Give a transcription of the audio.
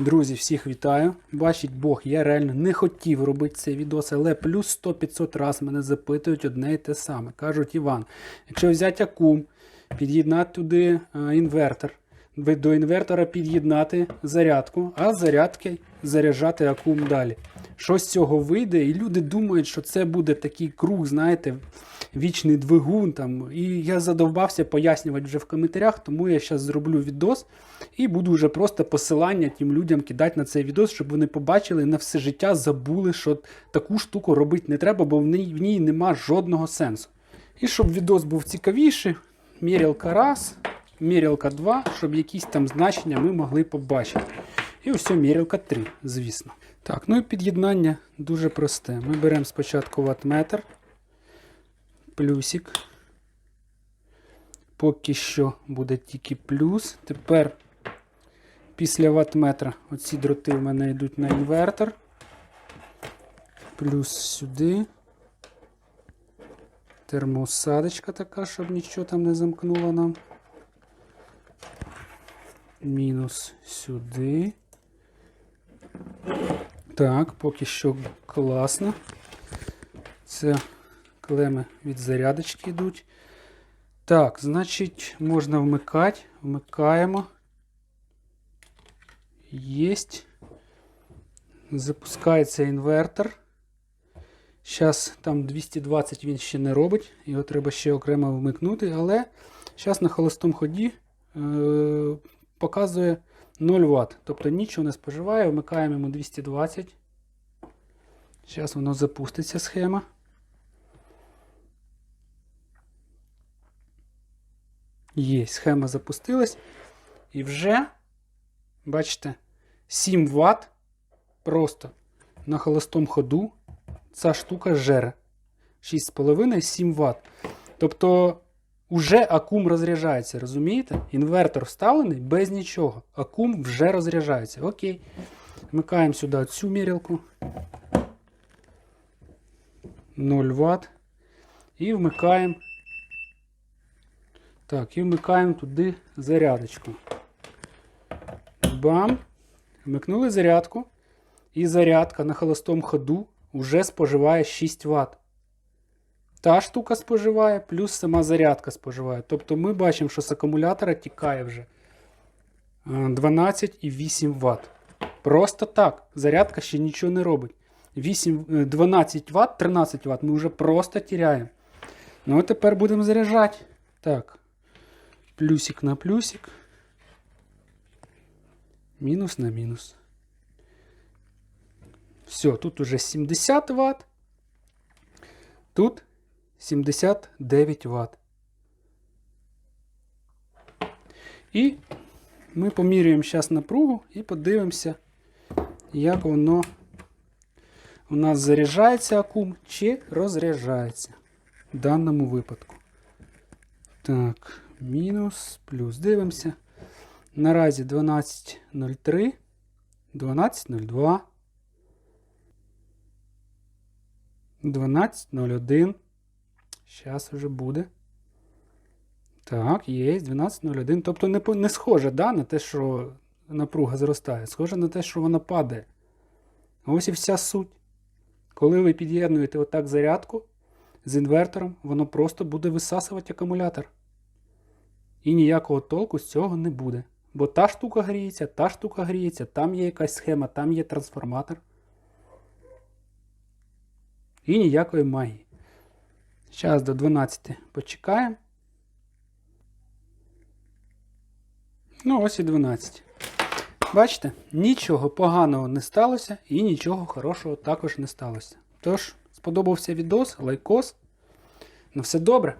Друзі, всіх вітаю. Бачить Бог, я реально не хотів робити цей відос, але плюс 100-500 раз мене запитують одне і те саме. Кажуть, Іван, якщо взяти акум, під'єднати туди е, інвертор, до інвертора під'єднати зарядку, а зарядки заряджати акум далі. Що з цього вийде? І люди думають, що це буде такий круг, знаєте, вічний двигун. Там. І я задовбався пояснювати вже в коментарях, тому я зараз зроблю відос і буду вже просто посилання тим людям кидати на цей відос, щоб вони побачили і на все життя забули, що таку штуку робити не треба, бо в ній, в ній нема жодного сенсу. І щоб відос був цікавіший, мірялка раз, мірялка 2, щоб якісь там значення ми могли побачити. І ось мірялка 3, звісно. Так, ну і під'єднання дуже просте. Ми беремо спочатку ватметр, плюсик. Поки що буде тільки плюс. Тепер після ватметра оці дроти в мене йдуть на інвертор. Плюс сюди. Термоусадочка така, щоб нічого там не замкнуло нам. Мінус сюди. Так, поки що класно. Це клеми від зарядочки йдуть. Так, значить, можна вмикати. Вмикаємо. Єсть. Запускається інвертор. Зараз там 220 він ще не робить, його треба ще окремо вмикнути, але зараз на холостому ході е- показує 0 Вт. Тобто нічого не споживає, вмикаємо йому 220. Зараз воно запуститься схема. Є, схема запустилась. І вже, бачите, 7 Вт просто на холостому ходу ця штука жере. 6,5-7 Вт. Тобто, уже акум розряджається, розумієте? Інвертор вставлений без нічого. Акум вже розряджається. Окей. Вмикаємо сюди цю мірялку. 0 Вт. І вмикаємо. Так, і вмикаємо туди зарядочку. Бам! Вмикнули зарядку. І зарядка на холостому ходу вже споживає 6 Вт. Та штука споживає, плюс сама зарядка споживає. Тобто ми бачимо, що з акумулятора тікає вже е, 12,8 Вт. Просто так. Зарядка ще нічого не робить. 8, е, 12 Вт, 13 Вт ми вже просто тіряємо. Ну, а тепер будемо заряджати. Так. Плюсик на плюсик. Мінус на мінус. Все, тут уже 70 Вт. Тут 79 Вт. І ми поміряємо зараз напругу і подивимося, як воно у нас заряджається акум чи розряджається в даному випадку. Так, мінус, плюс. Дивимося. Наразі 12.03, 12.02. 12.01. Зараз вже буде. Так, є 12.01. Тобто не, не схоже да, на те, що напруга зростає. Схоже на те, що вона падає. Ось і вся суть. Коли ви під'єднуєте отак зарядку з інвертором, воно просто буде висасувати акумулятор. І ніякого толку з цього не буде. Бо та штука гріється, та штука гріється, там є якась схема, там є трансформатор. І ніякої магії. Зараз до 12 почекаємо. Ну, ось і 12. Бачите, нічого поганого не сталося і нічого хорошого також не сталося. Тож, сподобався відос, лайкос. На все добре.